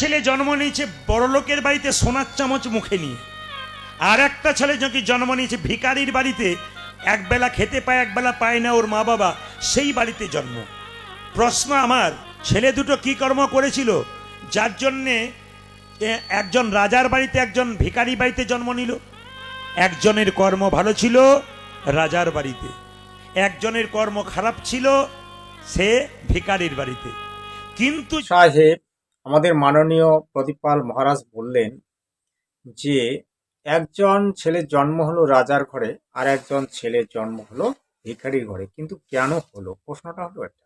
ছেলে জন্ম নিয়েছে বড়লোকের বাড়িতে সোনার চামচ মুখে নিয়ে। আর একটা ছেলে যখন জন্ম নিয়েছে ভিকারির বাড়িতে, একবেলা খেতে পায়, একবেলা পায় না ওর মা বাবা সেই বাড়িতে জন্ম। প্রশ্ন আমার, ছেলে দুটো কি কর্ম করেছিল? যার জন্যে একজন রাজার বাড়িতে, একজন ভিখারি বাড়িতে জন্ম নিল। একজনের কর্ম ভালো ছিল রাজার বাড়িতে। একজনের কর্ম খারাপ ছিল সে ভিখারির বাড়িতে। কিন্তু সাহেব আমাদের মাননীয় প্রদীপাল মহারাজ বললেন যে, একজন ছেলের জন্ম হলো রাজার ঘরে আর একজন ছেলের জন্ম হলো ভিখারির ঘরে। কিন্তু কেন হলো? প্রশ্নটা হলো এটা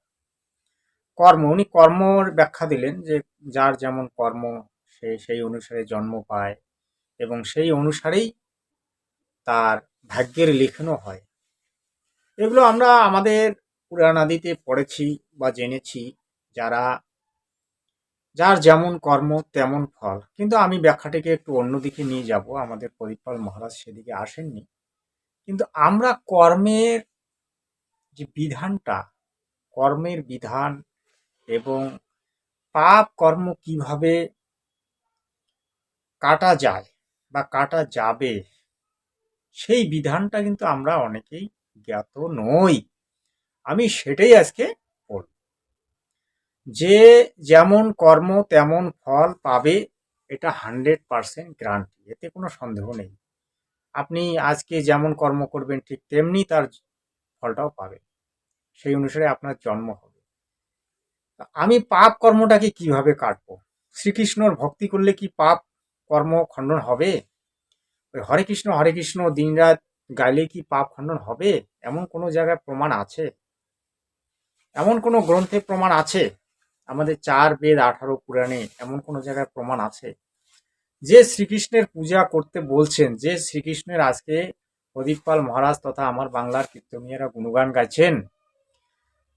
কর্ম, উনি কর্মর ব্যাখ্যা দিলেন যে, যার যেমন কর্ম, সে সেই অনুসারে জন্ম পায় এবং সেই অনুসারেই তার ভাগ্যের লেখনও হয়। এগুলো আমরা আমাদের পুরাণাদিতে পড়েছি বা জেনেছি। যারা যার যেমন কর্ম, তেমন ফল। কিন্তু আমি ব্যাখ্যাটিকে একটু অন্যদিকে নিয়ে যাব। আমাদের পরিপাল মহারাজ সেদিকে আসেননি। কিন্তু আমরা কর্মের যে বিধানটা, কর্মের বিধান এবং পাপ কর্ম কীভাবে কাটা যায় বা কাটা যাবে, সেই বিধানটা কিন্তু আমরা অনেকেই জ্ঞাত নই। আমি সেটাই আজকে যে যেমন কর্ম তেমন ফল পাবে, এটা হান্ড্রেড পারসেন্ট গ্রান্টি এতে কোনো সন্দেহ নেই। আপনি আজকে যেমন কর্ম করবেন, ঠিক তেমনি তার ফলটাও পাবেন। সেই অনুসারে আপনার জন্ম হবে। আমি পাপ কর্মটাকে কীভাবে কাটবো? শ্রীকৃষ্ণর ভক্তি করলে কি পাপ কর্ম খণ্ডন হবে? ওই হরে কৃষ্ণ হরে কৃষ্ণ, দিনরাত গাইলে কি পাপ খণ্ডন হবে? এমন কোনো জায়গায় প্রমাণ আছে? এমন কোনো গ্রন্থে প্রমাণ আছে? আমাদের চার বেদ আঠারো পুরাণে এমন কোনো জায়গায় প্রমাণ আছে? যে শ্রীকৃষ্ণের পূজা করতে বলছেন, যে শ্রীকৃষ্ণের আজকে প্রদীপ পাল মহারাজ তথা আমার বাংলার কীর্তনীয়রা গুণগান গাইছেন,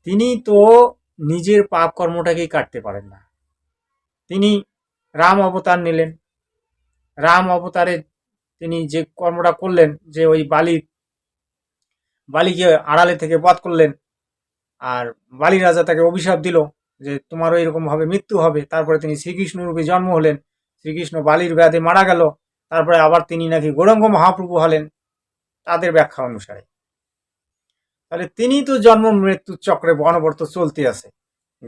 তিনি তো নিজের পাপ কর্মটাকেই কাটতে পারেন না। তিনি রাম অবতার নিলেন। রাম অবতারে তিনি যে কর্মটা করলেন, যে ওই বালি, বালিকে আড়ালে থেকে বধ করলেন, আর বালি রাজা তাকে অভিশাপ দিল। যে তোমারও এরকম ভাবে মৃত্যু হবে। তারপরে তিনি শ্রীকৃষ্ণ রূপে জন্ম হলেন। শ্রীকৃষ্ণ বালির ব্যাধে মারা গেল। তারপরে আবার তিনি নাকি গৌরঙ্গ মহাপ্রভু হলেন তাদের ব্যাখ্যা অনুসারে। তাহলে তিনি তো জন্ম মৃত্যু চক্রে অনবর্ত চলতে আছে।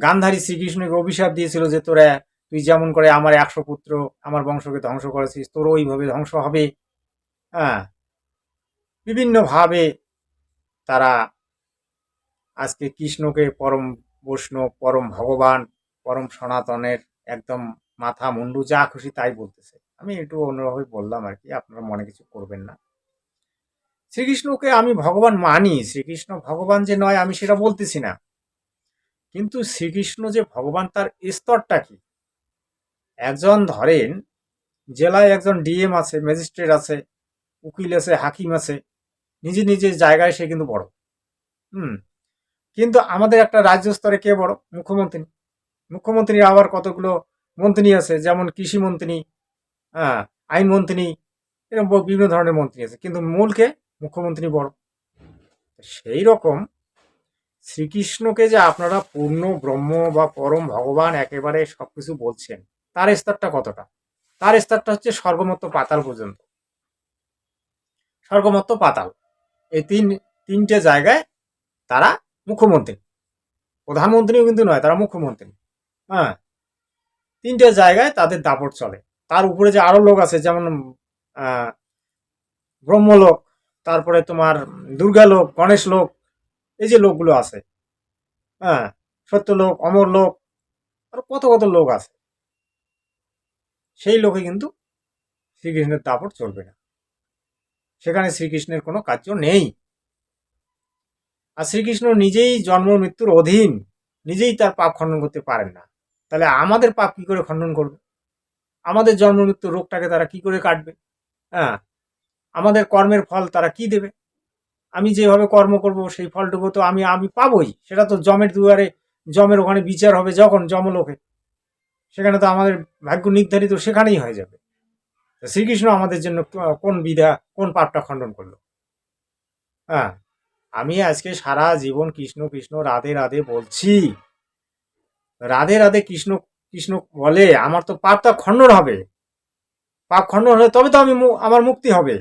গান্ধারী শ্রীকৃষ্ণকে অভিশাপ দিয়েছিল যে, তোরা, তুই যেমন করে আমার একশো পুত্র আমার বংশকে ধ্বংস করেছিস তোরও ওইভাবে ধ্বংস হবে। হ্যাঁ। বিভিন্নভাবে তারা আজকে কৃষ্ণকে পরম বৈষ্ণব, পরম ভগবান, পরম সনাতনের একদম মাথা মুন্ডু, যা খুশি তাই বলতেছে। আমি একটু অন্যভাবে বললাম আর কি, আপনারা মনে কিছু করবেন না। শ্রীকৃষ্ণকে আমি ভগবান মানি, শ্রীকৃষ্ণ ভগবান যে নয়, আমি সেটা বলতেছি না। কিন্তু শ্রীকৃষ্ণ যে ভগবান, তার স্তরটা কি? একজন ধরেন, জেলায় একজন ডিএম আছে, ম্যাজিস্ট্রেট আছে, উকিল আছে, হাকিম আছে, নিজে নিজের জায়গায় সে কিন্তু বড়। হুম কিন্তু আমাদের একটা রাজ্য স্তরে কে বড়? মুখ্যমন্ত্রী। মুখ্যমন্ত্রীর আবার কতগুলো মন্ত্রী আছে? যেমন কৃষি মন্ত্রী হ্যাঁ আইন মন্ত্রী এরকম বিভিন্ন ধরনের মন্ত্রী আছে। কিন্তু মূলকে মুখ্যমন্ত্রী বড়। সেই রকম শ্রীকৃষ্ণকে যে আপনারা পূর্ণ ব্রহ্ম বা পরম ভগবান একেবারে সবকিছু বলছেন, তার স্তরটা কতটা? তার স্তরটা হচ্ছে স্বর্গমত্ত পাতাল পর্যন্ত। স্বর্গমত্ত পাতাল। এই তিন তিনটে জায়গায় তারা মুখ্যমন্ত্রী। প্রধানমন্ত্রীও কিন্তু নয়, তারা মুখ্যমন্ত্রী। হ্যাঁ। তিনটে জায়গায় তাদের দাপট চলে। তার উপরে যে আরও লোক আছে, যেমন ব্রহ্মলোক, তারপরে তোমার দুর্গালোক গণেশ লোক এই যে লোকগুলো আছে। হ্যাঁ সত্যলোক অমর লোক আর কত কত লোক আছে। সেই লোকে কিন্তু শ্রীকৃষ্ণের দাপট চলবে না। সেখানে শ্রীকৃষ্ণের কোনো কার্য নেই। আর শ্রীকৃষ্ণ নিজেই জন্ম, মৃত্যুর অধীন নিজেই তার পাপ খণ্ডন করতে পারেন না। তাহলে আমাদের পাপ কি করে খণ্ডন করবে? আমাদের জন্ম, মৃত্যু রোগটাকে তারা কি করে কাটবে? হ্যাঁ আমাদের কর্মের ফল তারা কি দেবে? আমি যেভাবে কর্ম করব, সেই ফলটুকু তো আমি আমি পাবই। সেটা তো জমের দুয়ারে, জমের ওখানে বিচার হবে যখন জমলোকে সেখানে তো আমাদের ভাগ্য নির্ধারিত সেখানেই হয়ে যাবে। শ্রীকৃষ্ণ আমাদের জন্য কোন বিধা, কোন পাপটা খণ্ডন করল? হ্যাঁ আমি আজকে সারা জীবন কৃষ্ণ কৃষ্ণ, রাধে রাধে বলছি। রাধে রাধে কৃষ্ণ কৃষ্ণ বলে আমার তো পাপটা খণ্ডন হবে। পাপ খণ্ডন হলে তবে তো আমি আমার মুক্তি হবে।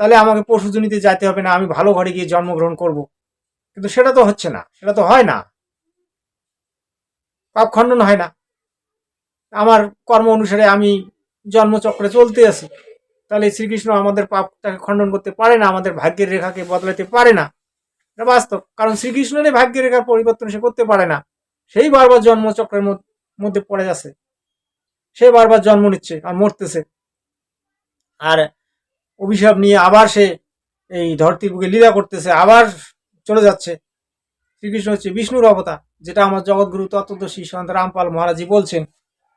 তাহলে আমাকে পশুজনিতে যাইতে হবে না, আমি ভালো ঘরে গিয়ে জন্মগ্রহণ করব। কিন্তু সেটা তো হচ্ছে না, সেটা তো হয় না। পাপ খণ্ডন হয় না। আমার কর্ম অনুসারে আমি জন্মচক্রে চলতে আছি। তাহলে শ্রীকৃষ্ণ আমাদের পাপটাকে খণ্ডন করতে পারে না, আমাদের ভাগ্যের রেখাকে বদলাতে পারে না। এটা বাস্তব। কারণ শ্রীকৃষ্ণের ভাগ্যের রেখার পরিবর্তন সে করতে পারে না। সেই বারবার জন্মচক্রের মধ্যে পড়ে যাচ্ছে। সে বারবার জন্ম নিচ্ছে আর মরতেছে। আর অভিশাপ নিয়ে আবার সে এই ধরতির বুকে লীলা করতেছে, আবার চলে যাচ্ছে। শ্রীকৃষ্ণ হচ্ছে বিষ্ণুর অবতার যেটা আমার জগৎগুরু তত্ত্বদর্শী সন্ত রামপাল মহারাজি বলছেন।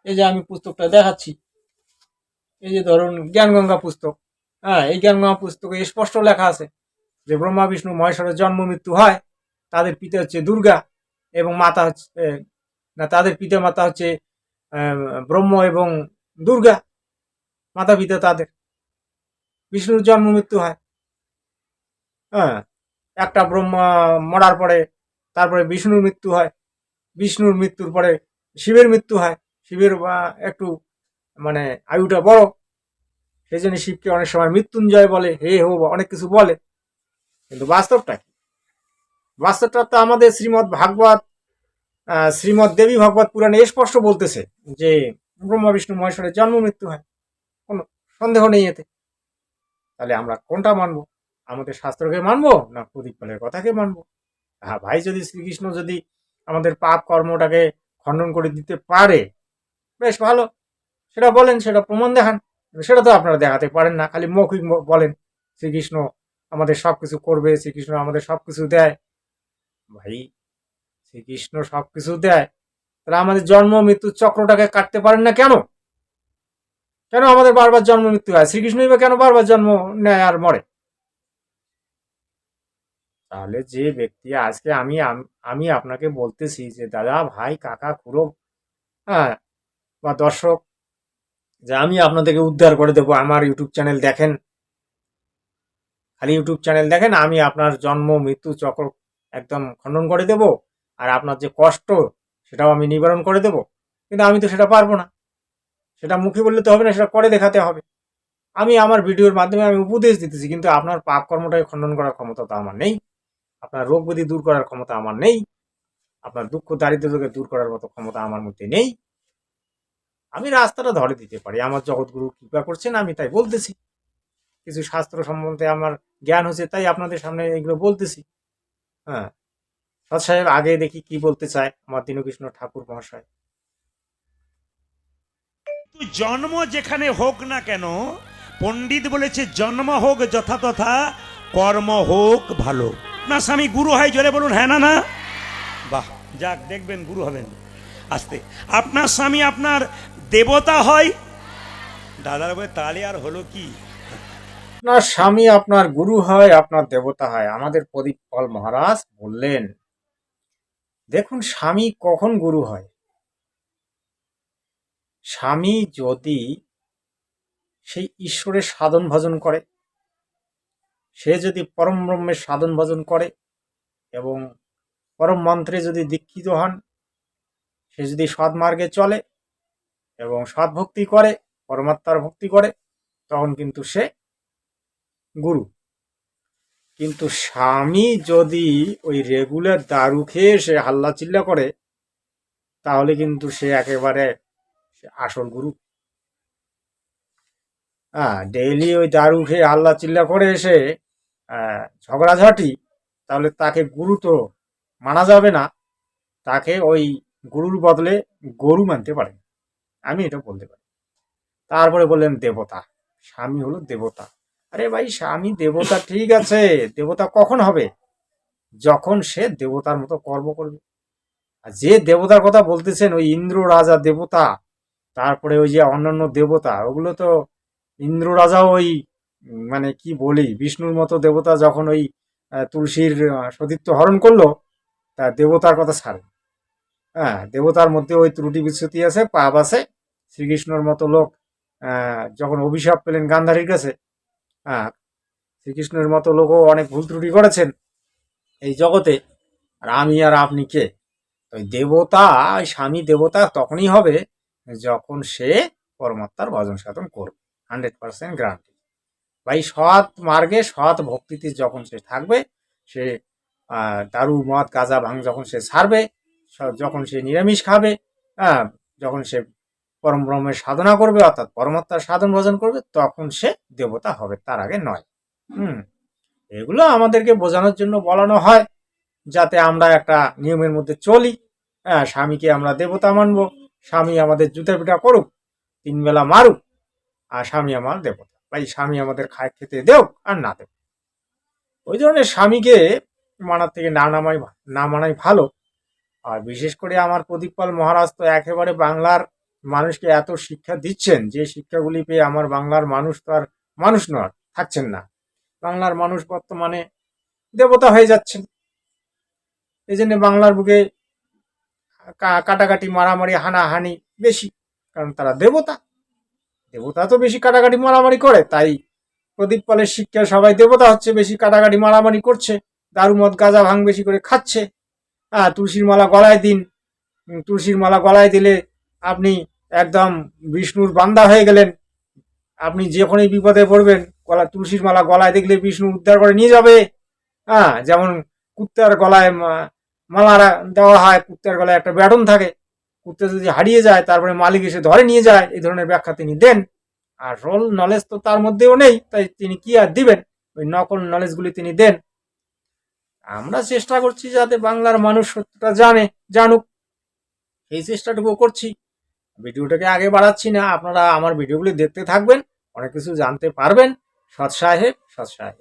এই যে আমি পুস্তকটা দেখাচ্ছি এই যে ধরুন জ্ঞানগঙ্গা পুস্তক হ্যাঁ এই জ্ঞানগঙ্গা পুস্তকে স্পষ্ট লেখা আছে যে ব্রহ্মা, বিষ্ণু, মহেশ্বরের জন্ম, মৃত্যু হয়, তাদের পিতা হচ্ছে দুর্গা এবং মাতা হচ্ছে না, তাদের পিতা মাতা হচ্ছে ব্রহ্ম এবং দুর্গা, মাতা পিতা তাদের। বিষ্ণুর জন্ম, মৃত্যু হয়। হ্যাঁ একটা ব্রহ্মা মরার পরে তারপরে বিষ্ণুর মৃত্যু হয়, বিষ্ণুর মৃত্যুর পরে শিবের মৃত্যু হয়, শিবের একটু মানে আয়ুটা বড় সেই জন্য শিবকে অনেক সময় মৃত্যুঞ্জয় বলে হে হো অনেক কিছু বলে। কিন্তু বাস্তবটা কি? বাস্তবটা তো আমাদের শ্রীমৎ ভাগবত আহ, শ্রীমৎ দেবী ভাগবত পুরাণে স্পষ্ট বলতেছে যে ব্রহ্মা বিষ্ণু মহেশ্বরের জন্ম মৃত্যু হয়। কোনো সন্দেহ নেই এতে। তাহলে আমরা কোনটা মানবো? আমাদের শাস্ত্রকে মানবো না প্রদীপ পালের কথাকে মানবো? হ্যাঁ ভাই যদি শ্রীকৃষ্ণ যদি আমাদের পাপ কর্মটাকে খণ্ডন করে দিতে পারে বেশ ভালো। সেটা বলেন, সেটা প্রমাণ দেখান। সেটা তো আপনারা দেখাতে পারেন না, খালি মৌখিক বলেন, শ্রীকৃষ্ণ আমাদের সব কিছু করবে, শ্রীকৃষ্ণ আমাদের সব কিছু দেয়। ভাই, শ্রীকৃষ্ণ সব কিছু দেয়। তাহলে আমাদের জন্ম মৃত্যুর চক্রটাকে কাটতে পারেন না কেন? কেন আমাদের বারবার জন্ম, মৃত্যু হয়? শ্রীকৃষ্ণই বা কেন বারবার জন্ম, নেয় আর মরে? তাহলে যে ব্যক্তি আজকে আমি আমি আপনাকে বলতেছি যে, দাদা, ভাই, কাকা, খুড়ো হ্যাঁ বা দর্শক যে আমি আপনাদেরকে উদ্ধার করে দেবো আমার ইউটিউব চ্যানেল দেখেন। খালি ইউটিউব চ্যানেল দেখেন, আমি আপনার জন্ম, মৃত্যু, চক্র একদম খণ্ডন করে দেব, আর আপনার যে কষ্ট, সেটাও আমি নিবারণ করে দেব। কিন্তু আমি তো সেটা পারব না। সেটা মুখে বললে তো হবে না, সেটা করে দেখাতে হবে। আমি আমার ভিডিওর মাধ্যমে আমি উপদেশ দিতেছি, কিন্তু আপনার পাপ কর্মটাকে খণ্ডন করার ক্ষমতা তো আমার নেই। আপনার রোগ ব্যাধি দূর করার ক্ষমতা আমার নেই। আপনার দুঃখ দারিদ্রকে দূর করার মতো ক্ষমতা আমার মধ্যে নেই। আমি রাস্তাটা ধরে দিতে পারি। আমার জগৎগুরু কৃপা করছেন, আমি তাই বলতেছি। কিছু শাস্ত্র সম্বন্ধে আমার জ্ঞান হচ্ছে তাই আপনাদের সামনে এগুলো বলতেছি। হ্যাঁ। সৎ সাহেব আগে দেখি কি বলতে চায় আমার দীনকৃষ্ণ ঠাকুর মহাশয়। জন্ম যেখানে হোক না কেন, পণ্ডিত বলেছে জন্ম হোক যথাতথা কর্ম হোক ভালো। না, স্বামী, গুরু হয় জোরে বলুন হ্যাঁ না না? বাহ, যাক, দেখবেন, গুরু হবেন। আস্তে। আপনার স্বামী আপনার দেবতা হয়। দাদার বলে, তাহলে আর হলো কি? আপনার স্বামী আপনার গুরু হয়, আপনার দেবতা হয়। আমাদের প্রদীপ পল মহারাজ বললেন, দেখুন, স্বামী কখন গুরু হয়? স্বামী যদি সেই ঈশ্বরের সাধন ভজন করে, সে যদি পরম ব্রহ্মের সাধন ভজন করে এবং পরম মন্ত্রে যদি দীক্ষিত হন, সে যদি সৎমার্গে চলে এবং সৎভক্তি করে, পরমাত্মার ভক্তি করে, তখন কিন্তু সে গুরু। কিন্তু স্বামী যদি ওই রেগুলার দারু খেয়ে সে হাল্লা চিল্লা করে, তাহলে কিন্তু সে একেবারে আসল গুরু। হ্যাঁ ডেইলি ওই দারু খেয়ে হাল্লা চিল্লা করে এসে ঝগড়াঝাটি, তাহলে তাকে গুরু তো মানা যাবে না। তাকে ওই গুরুর বদলে গরু মানতে পারে। আমি এটা বলতে পারি। তারপরে বললেন, দেবতা। স্বামী হলো দেবতা। আরে ভাই, স্বামী, দেবতা ঠিক আছে। দেবতা কখন হবে? যখন সে দেবতার মতো কর্ম করবে। আর যে দেবতার কথা বলতেছেন, ওই ইন্দ্র রাজা দেবতা, তারপরে ওই যে অন্যান্য দেবতা, ওগুলো তো ইন্দ্র রাজা ওই মানে কি বলি, বিষ্ণুর মতো দেবতা যখন ওই তুলসীর সতীত্ব হরণ করল, তা দেবতার কথা ছাড়ে হ্যাঁ দেবতার মধ্যে ওই ত্রুটি বিচ্যুতি আছে, পাপ আছে। শ্রীকৃষ্ণর মতো লোক যখন অভিশাপ পেলেন গান্ধারীর কাছে হ্যাঁ শ্রীকৃষ্ণের মতো লোকও অনেক ভুল ত্রুটি করেছেন এই জগতে। আর আমি আর আপনি কে? ওই দেবতা স্বামী দেবতা তখনই হবে যখন সে পরমাত্মার ভজন সাধন করবে। হান্ড্রেড পার্সেন্ট গ্যারান্টি ভাই সৎ মার্গে, সৎ ভক্তিতে যখন সে থাকবে, সে দারু, মদ, গাঁজা ভাঙ যখন সে ছাড়বে যখন সে নিরামিষ খাবে হ্যাঁ যখন সে পরম ব্রহ্মের সাধনা করবে, অর্থাৎ পরমাত্মার সাধন ভজন করবে, তখন সে দেবতা হবে, তার আগে নয়। হুম। এগুলো আমাদেরকে বোঝানোর জন্য বলানো হয়, যাতে আমরা একটা নিয়মের মধ্যে চলি। হ্যাঁ স্বামীকে আমরা দেবতা মানবো, স্বামী আমাদের জুতা পিঠা করুক, তিন বেলা মারুক, আর স্বামী আমার দেবতা। ভাই, স্বামী আমাদের খায়, খেতে দেও আর না দেও ওই ধরনের স্বামীকে মানার থেকে না নামাই না মানাই ভালো। আর বিশেষ করে আমার প্রদীপ পাল মহারাজ তো একেবারে বাংলার মানুষকে এত শিক্ষা দিচ্ছেন যে শিক্ষাগুলি পেয়ে আমার বাংলার মানুষ তো আর মানুষ নয়, থাকছেন না। বাংলার মানুষ বর্তমানে দেবতা হয়ে যাচ্ছেন। এই জন্য বাংলার বুকে কাটাকাটি, মারামারি, হানাহানি বেশি, কারণ তারা দেবতা। দেবতা তো বেশি কাটাকাটি, মারামারি করে, তাই প্রদীপ পালের শিক্ষা সবাই দেবতা হচ্ছে, বেশি কাটাকাটি, মারামারি করছে দারু মদ গাঁজা ভাঙ বেশি করে খাচ্ছে। হ্যাঁ তুলসীর মালা গলায় দিন। তুলসীর মালা গলায় দিলে আপনি একদম বিষ্ণুর বান্দা হয়ে গেলেন। আপনি যখনই বিপদে পড়বেন, গলা, তুলসীর মালা গলায় দেখলে বিষ্ণু উদ্ধার করে নিয়ে যাবে। হ্যাঁ যেমন কুত্তার গলায় মালা দেওয়া হয়, কুত্তার গলায় একটা ব্যাটন থাকে। কুত্তা যদি হারিয়ে যায়, তারপরে মালিক এসে ধরে নিয়ে যায়, এই ধরনের ব্যাখ্যা তিনি দেন। আর রোল নলেজ তো তার মধ্যেও নেই, তাই তিনি কি আর দিবেন? ওই নকল নলেজগুলি তিনি দেন। আমরা চেষ্টা করছি যাতে বাংলার মানুষ সত্যটা জানে, জানুক। সেই চেষ্টাটুকু করছি। ভিডিওটাকে আগে বাড়াচ্ছি না, আপনারা আমার ভিডিওগুলি দেখতে থাকবেন, অনেক কিছু জানতে পারবেন। সৎ সাহেব সৎ সাহেব।